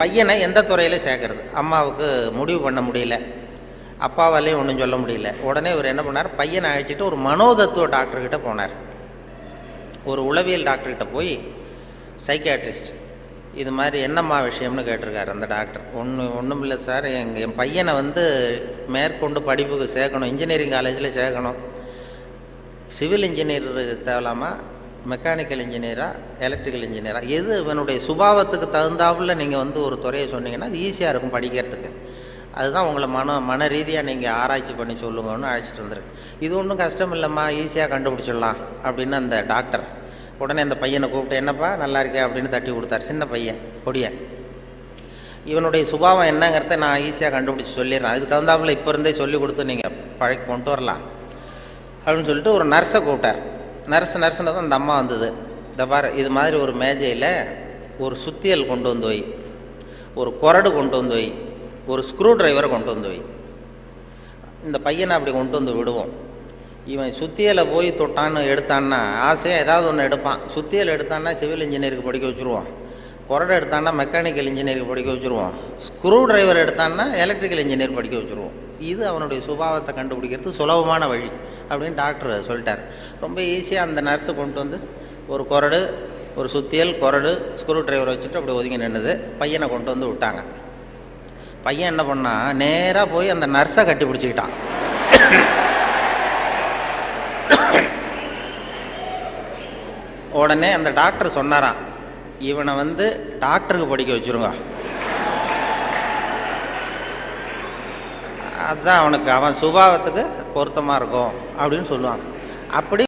பையனை எந்த துறையில் சேர்க்கறது? அம்மாவுக்கு முடிவு பண்ண முடியல. அப்பாவாலையும் ஒன்றும் சொல்ல முடியல. உடனே இவர் என்ன பண்ணார்? பையனை அழைச்சிட்டு ஒரு மனோதத்துவ டாக்டர்கிட்ட போனார். ஒரு உளவியல் டாக்டர்கிட்ட போய் சைக்கியாட்ரிஸ்ட் இது மாதிரி என்னம்மா விஷயம்னு கேட்டிருக்காரு அந்த டாக்டர். ஒன்று ஒன்றும் இல்லை சார். எங்கள் என் பையனை வந்து மேற்கொண்டு படிப்புக்கு சேர்க்கணும். இன்ஜினியரிங் காலேஜில் சேர்க்கணும். சிவில் இன்ஜினியர் தேவலாமா மெக்கானிக்கல் இன்ஜினியரா எலக்ட்ரிக்கல் இன்ஜினியராக எது இவனுடைய சுபாவத்துக்கு தகுந்தாப்புல நீங்கள் வந்து ஒரு துறையை சொன்னீங்கன்னா அது ஈஸியாக இருக்கும் படிக்கிறதுக்கு. அதுதான் உங்களை மன மன ரீதியாக நீங்கள் ஆராய்ச்சி பண்ணி சொல்லுங்கன்னு அழைச்சிட்டு வந்துருக்கு. இது ஒன்றும் கஷ்டம் இல்லைம்மா ஈஸியாக கண்டுபிடிச்சிடலாம் அப்படின்னு அந்த டாக்டர் உடனே அந்த பையனை கூப்பிட்டு என்னப்பா நல்லா இருக்கே அப்படின்னு தட்டி கொடுத்தாரு. சின்ன பையன் பொடியன் இவனுடைய சுபாவம் என்னங்கிறத நான் ஈஸியாக கண்டுபிடிச்சி சொல்லிடுறேன். அதுக்கு தகுந்தாப்புல இப்போ இருந்தே சொல்லி கொடுத்து நீங்கள் பழக்கி கொண்டு வரலாம் அப்படின்னு சொல்லிட்டு ஒரு நர்ஸை கூப்பிட்டார். நர்ஸ் நர்ஸ்னு தான் அந்த அம்மா வந்தது. இந்த பாரு இது மாதிரி ஒரு மேஜையில் ஒரு சுத்தியல் கொண்டு வந்து வை. ஒரு குரடு கொண்டு வந்து வை. ஒரு ஸ்க்ரூ டிரைவரை கொண்டு வந்து வை. இந்த பையனை அப்படி கொண்டு வந்து விடுவோம். இவன் சுத்தியலை போய் தொட்டான்னு எடுத்தான்னா ஆசையாக ஏதாவது ஒன்று எடுப்பான். சுத்தியல் எடுத்தான்னா சிவில் இன்ஜினியருக்கு படிக்க வச்சுருவான். குரடை எடுத்தான்னா மெக்கானிக்கல் இன்ஜினியரிங் படிக்க வச்சுருவோம். ஸ்க்ரூ டிரைவர் எடுத்தான்னா எலக்ட்ரிக்கல் இன்ஜினியர் படிக்க வச்சுருவோம். இது அவனுடைய சுபாவத்தை கண்டுபிடிக்கிறது சுலபமான வழி அப்படின்னு டாக்டர் சொல்லிட்டார். ரொம்ப ஈஸியாக அந்த நர்ஸு கொண்டு வந்து ஒரு குரடு ஒரு சுத்தியல் குரடு ஸ்க்ரூ டிரைவர் வச்சுட்டு அப்படி ஒதுங்கி நின்றுது பையனை கொண்டு வந்து விட்டாங்க. பையன் என்ன பண்ணான் நேராக போய் அந்த நர்ஸை கட்டி பிடிச்சிக்கிட்டான். உடனே அந்த டாக்டர் சொன்னாராம் இவனை வந்து டாக்டருக்கு படிக்க வச்சுருங்க. அதுதான் அவனுக்கு அவன் சுபாவத்துக்கு பொருத்தமாக இருக்கும் அப்படின்னு சொல்லுவாங்க. அப்படி